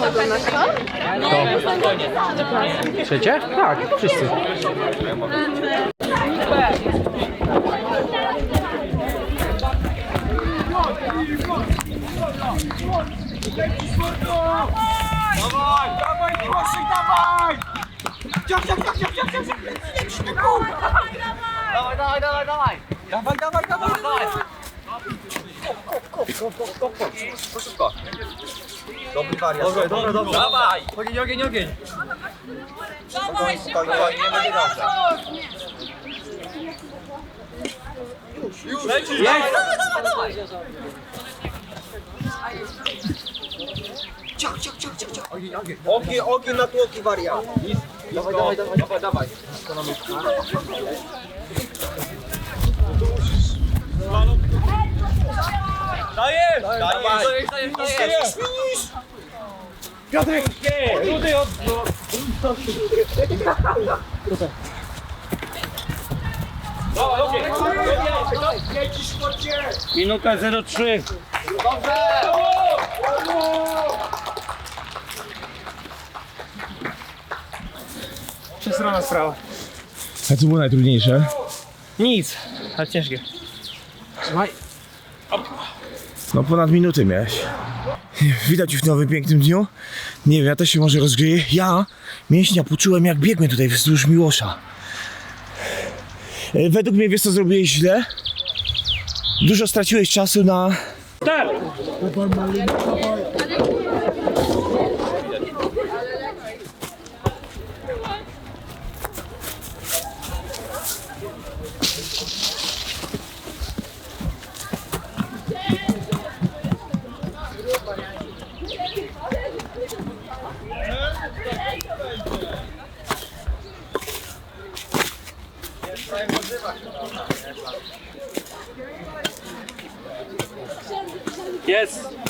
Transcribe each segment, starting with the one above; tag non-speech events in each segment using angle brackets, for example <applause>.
chodzą na szkołę? Trzecie? Tak, wszyscy. Dawaj, dawaj, Miłoszek, dawaj! Ciach, ciach, ciach, ciach, ciach, ciach, ciach, leć na górę! Dawaj, dawaj, dawaj, dawaj! Dawaj, dawaj, dawaj, dawaj! Kop, kop, kop, kop, kop, kop. Szybko. Dobry wariat. Dobrze, dobra, dobra. Dawaj! Ogień, ogień, ogień! Dawaj, spokojnie, nie będzie dobrze. Już, dawaj, dawaj! Ciach, ciach, ciach, ciach, ciach. Ogień, ogień. Ogień, ogień na tłoki wariat. Dawaj, dawaj, dawaj, dawaj, dawaj. Dajesz! Dajesz! Dajesz, dajesz, Piotrek! Tutaj od... Dawaj, ogień! Lecisz, chodźcie! Minuta 03. Przesrana sprawa. A co było najtrudniejsze? Nic, ale ciężkie. Trzymaj. No ponad minutę miałeś. Widać w nowym pięknym dniu. Nie wiem, ja też się może rozgrzeję. Ja mięśnia poczułem jak biegłem tutaj wzdłuż Miłosza. E, Według mnie wiesz co zrobiłeś źle? Dużo straciłeś czasu na... Jest.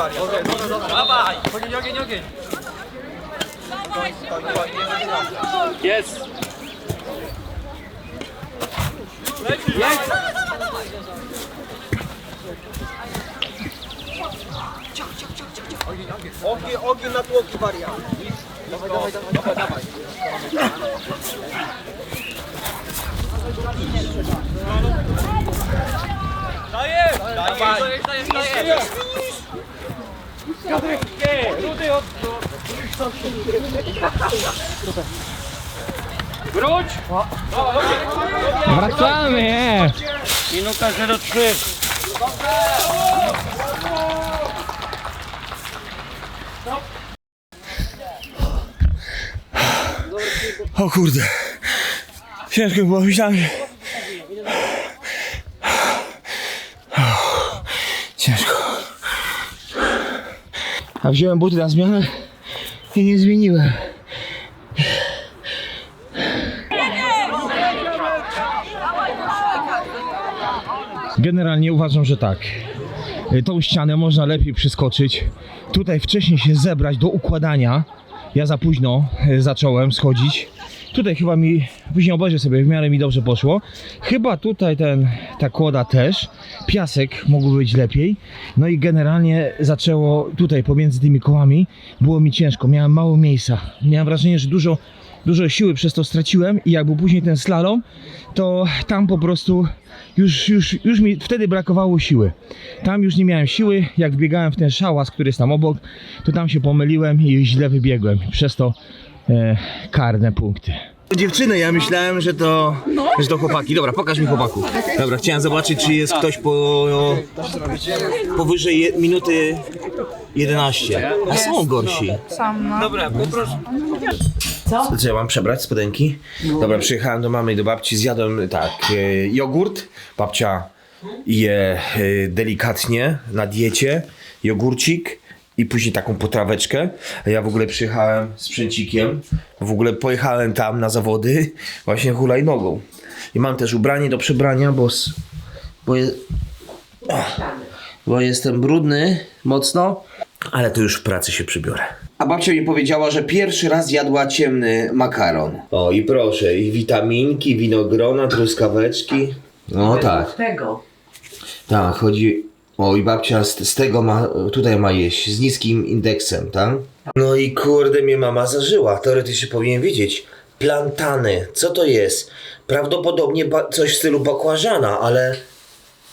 wariat. Dobra, dobra, dobra. Dawaj! Ogień, ogień, ogień! Spokojnie, spokojnie, nie będzie dobrze. Jest. Jest! Ogień, ogień. Na tłoki wariat. Dawaj, dawaj, dawaj, dawaj. Dajesz! Dajesz, dajesz, dajesz. Rudy od... Wróć! Wracamy! Minuta 03. O kurde. Ciężko było, myślałem, że... Ciężko. A wziąłem buty na zmianę i nie zmieniłem. Generalnie uważam, że tak. Y, Tą ścianę można lepiej przeskoczyć. Tutaj wcześniej się zebrać do układania. Ja za późno y, zacząłem schodzić Tutaj chyba mi, później obejrzę sobie, w miarę mi dobrze poszło. Chyba tutaj ten, ta kłoda też. Piasek mógł być lepiej. No i generalnie zaczęło tutaj pomiędzy tymi kołami. Było mi ciężko, miałem mało miejsca. Miałem wrażenie, że dużo, dużo siły przez to straciłem i jak był później ten slalom, to tam po prostu już, już, już mi wtedy brakowało siły. Tam już nie miałem siły, jak wbiegałem w ten szałas, który jest tam obok, to tam się pomyliłem i źle wybiegłem. Przez to e, karne punkty. Dziewczyny, ja myślałem, że to, że to chłopaki. Dobra, pokaż mi chłopaków. Dobra, chciałem zobaczyć, czy jest ktoś po, powyżej je, minuty 11. A są gorsi. Dobra, poproszę. Co? Co ja mam przebrać? Spodenki? Dobra, przyjechałem do mamy i do babci, zjadłem tak, e, jogurt, babcia je e, delikatnie na diecie, jogurcik i później taką potraweczkę. Ja w ogóle przyjechałem z sprzęcikiem, w ogóle pojechałem tam na zawody właśnie hulajnogą. I mam też ubranie do przebrania, bo, bo, je, bo jestem brudny mocno, ale to już w pracy się przybiorę. A babcia mi powiedziała, że pierwszy raz jadła ciemny makaron. O i proszę, i witaminki, winogrona, truskaweczki. No tak. Tego. Tak, chodzi. O i babcia z, z tego ma, tutaj ma jeść, z niskim indeksem, tak? No i kurde mnie mama zażyła, teoretycznie powinien wiedzieć. Plantany, co to jest? Prawdopodobnie coś w stylu bakłażana, ale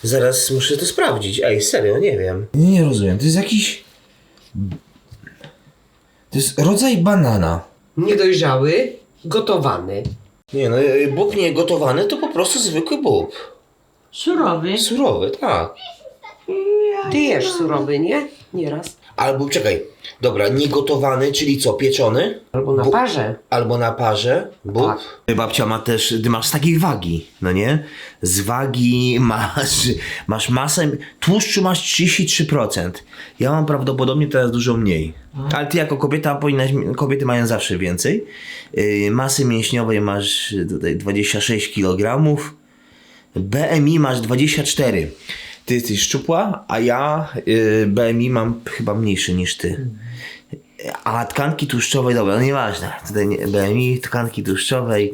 zaraz muszę to sprawdzić. Ej, serio, nie wiem. Nie rozumiem, to jest jakiś... To jest rodzaj banana. Niedojrzały, gotowany. Nie no, y, bób nie gotowany to po prostu zwykły bób. Surowy. Surowy, tak. Ty jesz surowy, nie? Nieraz. Albo czekaj, dobra, niegotowany, czyli co, pieczony? Albo na Bu- parze. Albo na parze, bób. Tak. Babcia ma też, ty masz z takiej wagi, no nie? Z wagi masz, masz masę, tłuszczu masz 33%. Ja mam prawdopodobnie teraz dużo mniej. Ale ty jako kobieta powinnaś, kobiety mają zawsze więcej. Yy, masy mięśniowej masz tutaj 26 kg. BMI masz 24. Ty jesteś szczupła, a ja y, BMI mam chyba mniejszy niż ty. A tkanki tłuszczowej, dobra, no nieważne. Tutaj nie, BMI, tkanki tłuszczowej.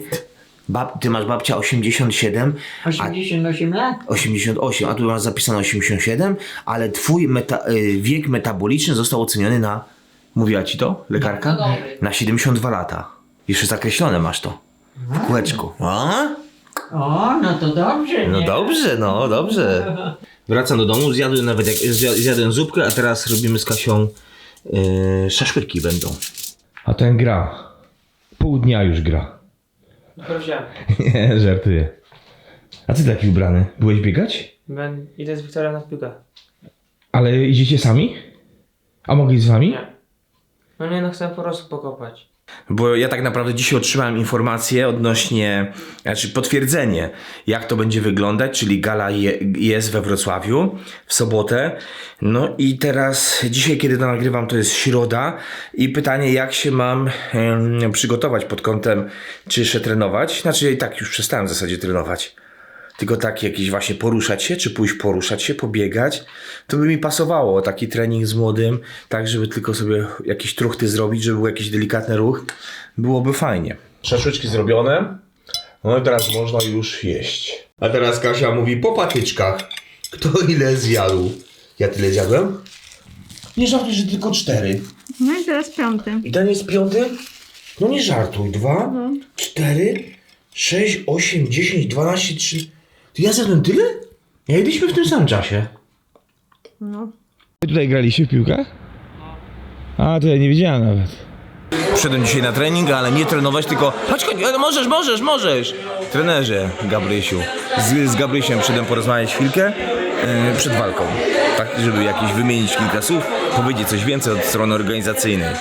Bab, ty masz babcia 87, 88 lat? 88, a tu masz zapisane 87, ale twój meta, y, wiek metaboliczny został oceniony na, mówiła ci to lekarka? Na 72 lata. Jeszcze zakreślone masz to. W kółeczku. A? O, no to dobrze, No nie? dobrze, no dobrze. Wracam do domu, zjadłem nawet jak, zja- zjadłem zupkę, a teraz robimy z Kasią yy, szaszłyki będą. A ten gra. Pół dnia już gra. <laughs> Nie, żartuję. A ty taki ubrany? Byłeś biegać? Ben, idę z Wiktora na piłkę. Ale idziecie sami? A mogli z wami? Nie. No nie, no chcę po prostu pokopać. Bo ja tak naprawdę dzisiaj otrzymałem informację odnośnie, znaczy potwierdzenie, jak to będzie wyglądać, czyli gala je, jest we Wrocławiu w sobotę. No i teraz, dzisiaj kiedy to nagrywam, to jest środa i pytanie, jak się mam przygotować pod kątem, czy jeszcze trenować. Znaczy, i tak już przestałem w zasadzie trenować. Tylko tak jakiś właśnie poruszać się, czy pójść poruszać się, pobiegać, to by mi pasowało. Taki trening z młodym, tak żeby tylko sobie jakieś truchty zrobić, żeby był jakiś delikatny ruch, byłoby fajnie. Szaszłyczki zrobione, no i teraz można już jeść. A teraz Kasia mówi po patyczkach. Kto ile zjadł? Ja tyle zjadłem? Nie żartuj, że tylko cztery. No i teraz piąty. I ten jest piąty? No nie żartuj. Dwa, cztery, sześć, osiem, dziesięć, dwanaście, trzy. To ja zjadłem tyle? Ja jedliśmy w tym samym czasie. No. Tutaj graliście w piłkę? A, to ja nie widziałem nawet. Przyszedłem dzisiaj na trening, ale nie trenować, tylko chodź, chodź, możesz, możesz, możesz. Trenerze Gabrysiu. Z, z Gabrysiem przyszedłem porozmawiać chwilkę yy, przed walką. Tak, żeby jakieś wymienić kilka słów, powiedzieć coś więcej od strony organizacyjnej.